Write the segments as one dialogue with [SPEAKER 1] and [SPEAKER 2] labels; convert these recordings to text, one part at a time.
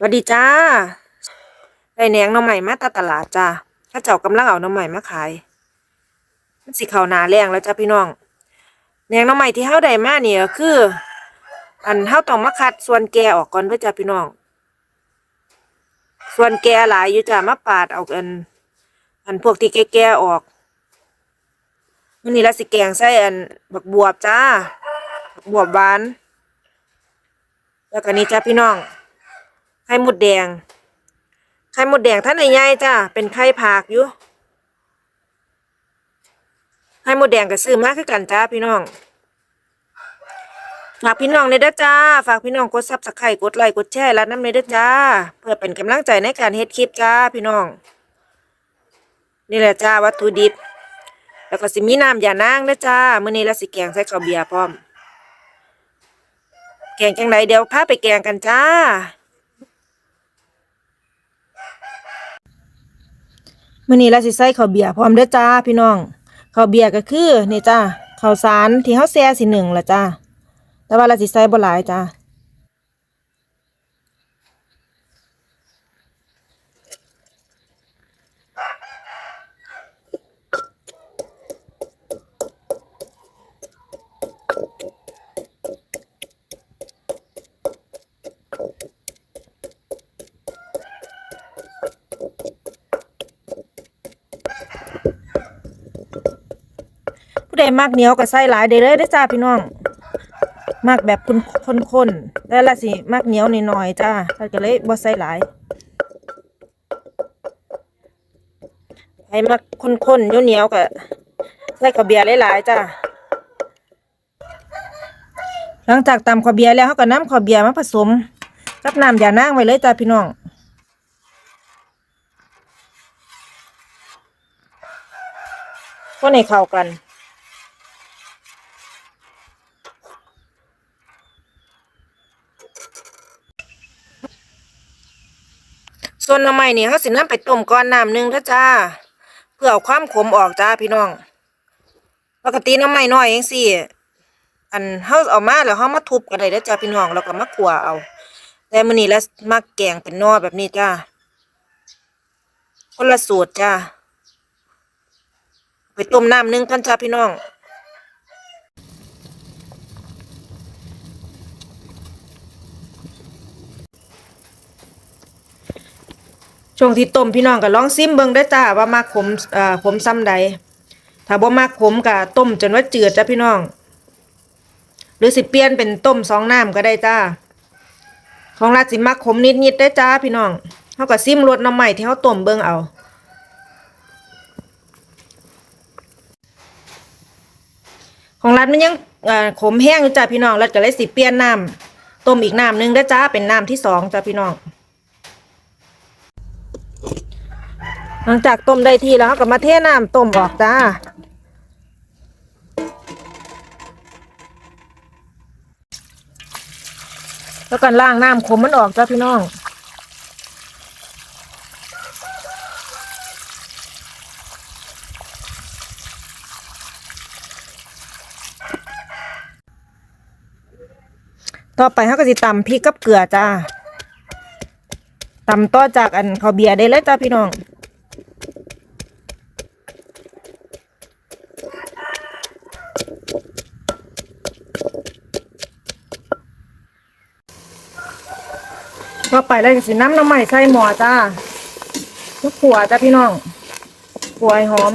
[SPEAKER 1] สวัสดีจ้าได้แหนงหน่อใหม่มาตาตลาดจ้าถ้าเจ้ากำลังเอาหน่อใหม่มาขาย มันสิเขานาแรงแล้วจ้าพี่น้องแหนงหน่อใหม่ที่เฮาได้มาเนี่ก็คือ อันเฮาต้องมาคัดส่วนแกออกก่อนเด้อจ้าพี่น้อง ส่วนแกหลายอยู่จ้ามาปาดเอาอัน อันพวกที่แก่ๆออกมื้อนี้ละสิแกงใส่อันบักบวบจ้าบักบวบหวาน แล้วก็นี่จ้าพี่น้อง ไข่มดแดง ไข่มดแดงท่านใหญ่ๆจ้าเป็นไข่ผักอยู่ ไข่มดแดงก็ซื้อมาคือกันจ้าพี่น้อง ฝากพี่น้องในเด้จ้า ฝากพี่น้องกดซับสไครต์กดไลค์กดแชร์และน้ำในเด้จ้า เพื่อเป็นกำลังใจในการเฮ็ดคลิปจ้าพี่น้อง นี่แหละจ้าวัตถุดิบ แล้วก็สิมีน้ำยานางเด้จ้ามื้อนี้ละสิแกงใส่ข้าวเบียร์พร้อม แกงจังไดเดี๋ยวพาไปแกงกันจ้า มื้อนี้เราสิใส่ข้าวเบียร์พร้อมเด้อจ้าพี่น้องข้าวเบียร์ก็คือนี่จ้าข้าวสารที่เฮาแช่สิหนึ่งละจ้าแต่ว่าเราสิใส่บ่หลายจ้า ผู้มักเหนียวก็ใส่หลายได้เลยเด้จ้าพี่น้องมักแบบข้นๆแล้ละสิมักเหนียวหน่อยๆจ้าเราก็เลยบ่ใส่หลายให้มักข้นๆเหนียวๆก็ใส่ข้าวเบียร์หลายๆจ้าหลังจากตำข้าวเบียร์แล้วเฮาก็น้ำข้าวเบียร์มาผสม กับน้ำยานางไว้เลยจ้าพี่น้องคนให้เข้ากัน วนหน่อไม้นี่เขาสินำไปต้มก่อนน้ำหนึ่งเด้อจ้า เพื่อเอาความขมออกจ้าพี่น้อง ปกติหน่อไม้น้อยจังซี่อันเฮาเอามาแล้วเฮามาทุบกันได้เด้อจ้าพี่น้องแล้วก็มาคั่วเอา แต่มื้อนี้แล้วมักแกงเป็นหน่อแบบนี้จ้าคนละสูตรจ้าไปต้มน้ำหนึ่งกันจ้าพี่น้อง ช่วงที่ต้มพี่น้องก็ลองซิมเบิ่งได้จ้าว่ามักขมเอ่อขมซ้ำใดถ้าบ่มักขมก็ต้มจนว่าเจืดจ้าพี่น้อง หรือสิเปลี่ยนเป็นต้มสองน้ำก็ได้จ้าของราดสิมักขมนิดๆได้จ้าพี่น้องเฮาก็ซิมรสน้ำใหม่ที่เฮาต้มเบิ่งเอาของรัฐมันยังเอ่อขมแห้งจ้าพี่น้องรัฐก็เลยสิเปลี่ยนน้ำต้มอีกน้ำหนึงได้จ้าเป็นน้ำที่สองจ้าพี่น้อง หลังจากต้มได้ทีแล้วก็มาเทน้ำต้มออกจ้าแล้วก็ล้างน้ำขมมันออกจ้าพี่น้อง ต่อไปเขาก็สิตำพริกกับเกลือจ้าตำต่อจากอันข้าวเบียร์ได้เลยจ้าพี่น้อง ก็ไปแล้วสิน้ำน้ำใหม่ใส่หม้อจ้าทุกขัวจ้าพี่น้องขัวหอม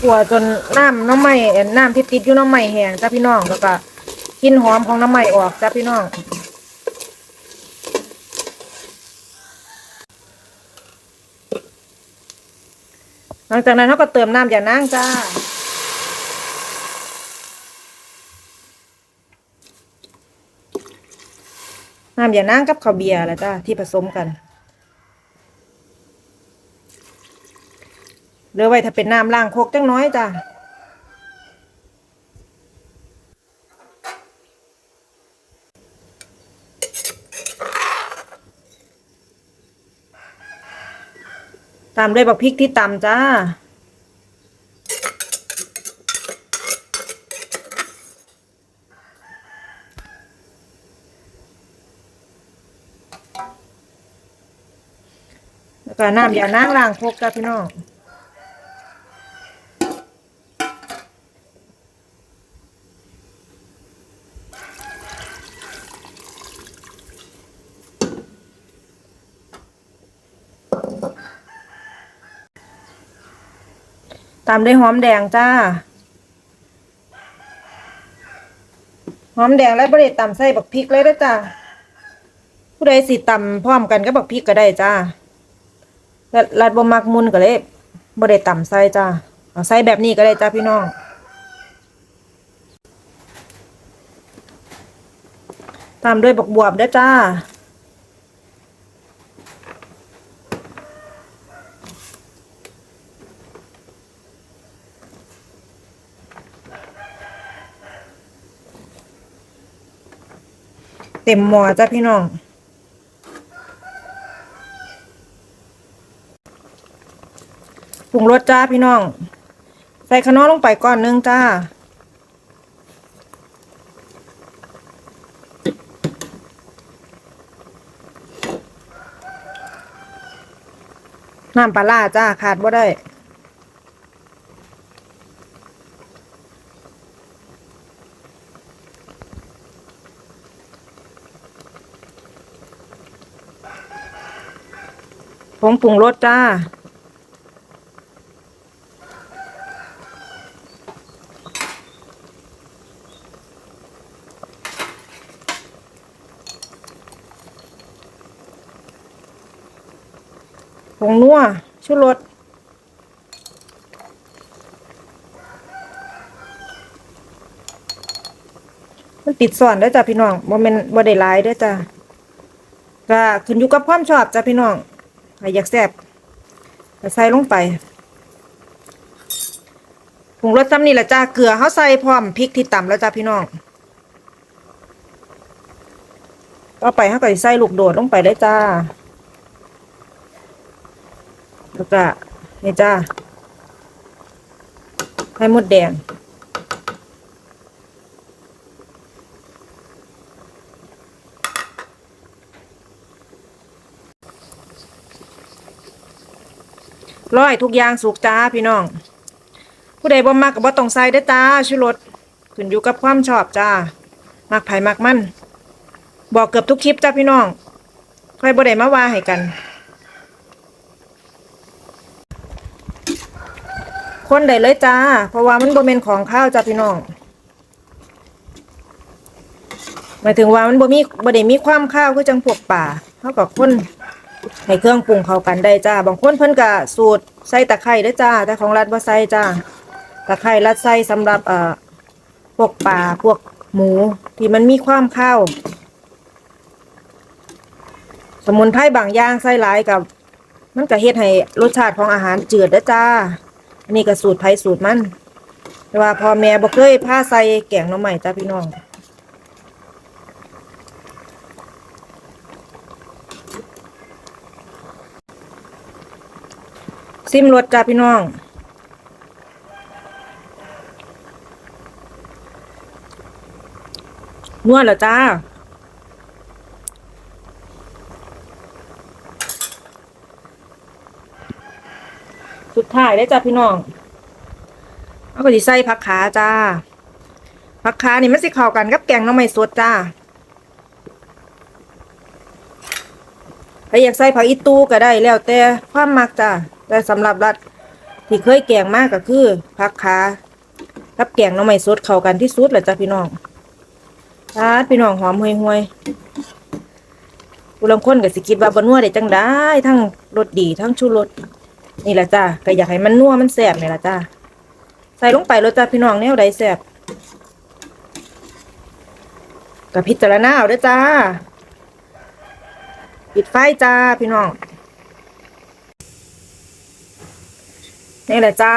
[SPEAKER 1] ขัวจนน้ำน้ำใหม่เอ่อน้ำที่ติดอยู่น้ำใหม่แห้งจ้าพี่น้องแล้วก็กลินหอมของน้ำใหม่ออกจ้าพี่น้อง หลังจากนั้นเขาก็เติมน้ำอย่านั่งจ้า น้ำอย่านั่งกับข้าวเบียร์แหละจ้าที่ผสมกัน เหลือไว้ถ้าเป็นน้ำล้างโคกจังน้อยจ้ะตามด้วยบักพริกที่ตำจ้า แล้วก็น้ำยานางล้างโคกจ้าพี่น้อง ตามด้วยหอมแดงจ้า หอมแดงและบริตำใส่บักพริกเลยเด้อจ้าผู้ใดสิตำพร้อมกันกับบักพริกก็ได้จ้าและรัดบ่มักมุนก็เลยบ่ได้ตำใส่จ้าเอาใส่แบบนี้ก็ได้จ้าพี่น้องตามด้วยบักบวบด้อจ้า เต็มหม้อจ้าพี่น้อง ปรุงรสจ้าพี่น้อง ใส่ขนอลงไปก่อนนึงจ้า น้ำปลาร้าจ้าขาดบ่ได้ ผงปรุงรสจ้า ผงนัวชูรสมันติดส่วนเด้จ้ะพี่น้องบ่แม่นบ่ได้หลายเด้จ้ะก็ขึ้นอยู่กับความชอบจ้ะพี่น้อง ใครอยากแซ่บก็ใส่ลงไปผงรสซ้ำนี่แหละจ้าเกลือเฮาใส่พร้อมพริกที่ตำแล้วจ้ะพี่น้องต่อไปเฮาก็สิใส่ลูกโดดลงไปได้จ้าแล้วก็นี่จ้าให้มดแดง ร้อยทุกอย่างสุกจ้าพี่น้อง ผู้ใดบ่มักก็บ่ต้องใส่เด้จ้าชูรสขึ้นอยู่กับความชอบจ้ามักไผ่มักมันบอกเกือบทุกคลิปจ้าพี่น้องค่อยบ่ได้มาว่าให้กัน คนได้เลยจ้า เพราะว่ามันบ่แม่นของข้าวจ้าพี่น้องหมายถึงว่ามันบ่มีบ่ได้มีความข้าวคือจังพวกป่าเท่ากับคน ให้เครื่องปรุงเข้ากันได้จ้า บางคนเพิ่นก็สูตรใส่ตะไคร้เด้จ้า แต่ของรัฐบ่าใส่จ้า ตะไคร้รัดใส่สำหรับเอ่อพวกป่าพวกหมูที่มันมีความข้าวสมุนไพรบางอย่างใส่หลายกับ มันก็เฮ็ดให้รสชาติของอาหารจืดเด้จ้า อันนี้ก็สูตรไผสูตรมันแต่ว่าพอแม่บ่เคยพาใส่แกงหน่อไม้จ้าพี่น้อง ซิมรสจ้าพี่น้อง นวดแล้วจ้า สุดท้ายได้จ้าพี่น้อง เอาก็สิใส่ผักขาจ้าผักขานี่มันสิเข้ากันกับแกงน้ำไม้สดจ้า ถ้าอยากใส่ผักอีตูก็ได้แล้วแต่ความมักจ้าแต่สำหรับรัดที่เคยแกงมากก็คือผักขากับแกงน้ำไม้สดเข้ากันที่สุดแหละจ้าพี่น้องทาดพี่น้องหอมห่วยๆผู้ลางคนก็สิคิดว่าบนัวได้จังได้ ทั้งรสดีทั้งชูรสนี่แหละจ้าก็อยากให้มันนัวมันแซ่บนี่แหละจ้าใส่ลงไปรสจ้าพี่น้องแนวใดแซ่บกับพิจารณาเอาด้อจ้า ปิดไฟจ้าพี่น้องนี่แหละจ้า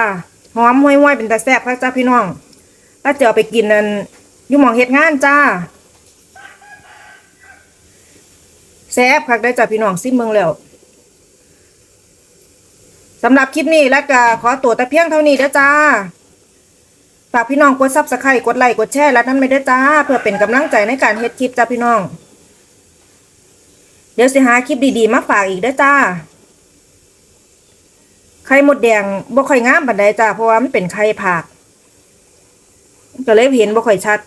[SPEAKER 1] หอมห้วยๆเป็นตาแซ่บครับจ้าพี่น้องถ้าจะเอาไปกินนั่นยู่หมองเฮ็ดงานจ้าแซ่บคักได้จ้าพี่น้องซิมเมืองแล้วสำหรับคลิปนี้แล้วก็ขอตัวแต่เพียงเท่านี้เด้อจ้าฝากพี่น้องกดซับสไครต์กดไลค์กดแชร์และนั่นไม่ได้จ้า เพื่อเป็นกำลังใจในการเฮ็ดคลิปจ้าพี่น้อง ดี๋ยวสิหาคลิปดีๆ มาฝากอีกเด้อจ้า ไข่มดแดงบ่ค่อยงามปานใดจ้า เพราะว่ามันเป็นไข่ผักก็เลยเห็นบ่ค่อยชัด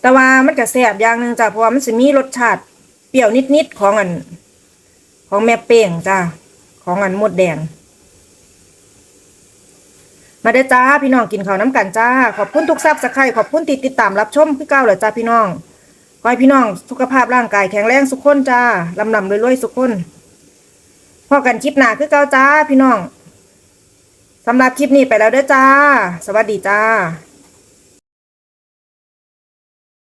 [SPEAKER 1] แต่ว่ามันก็แซ่บอย่างหนึ่งจ้า เพราะว่ามันสิมีรสชาติเปรี้ยวนิดๆของอัน ของแม่เป้งจ้า ของอันมดแดง มาเด้จ้าพี่น้องกินข้าวน้ำกันจ้า ขอบคุณทุกซับสไครต์ขอบคุณที่ติดตามรับชมพี่เก้าเหรอจ้าพี่น้อง ขอให้พี่น้องสุขภาพร่างกายแข็งแรงสุขคนจ้าลำลำรวยๆสุขคนพอกันคลิปหนาคือเก้าจ้าพี่น้องสำหรับคลิปนี้ไปแล้วเด้อจ้า สวัสดีจ้า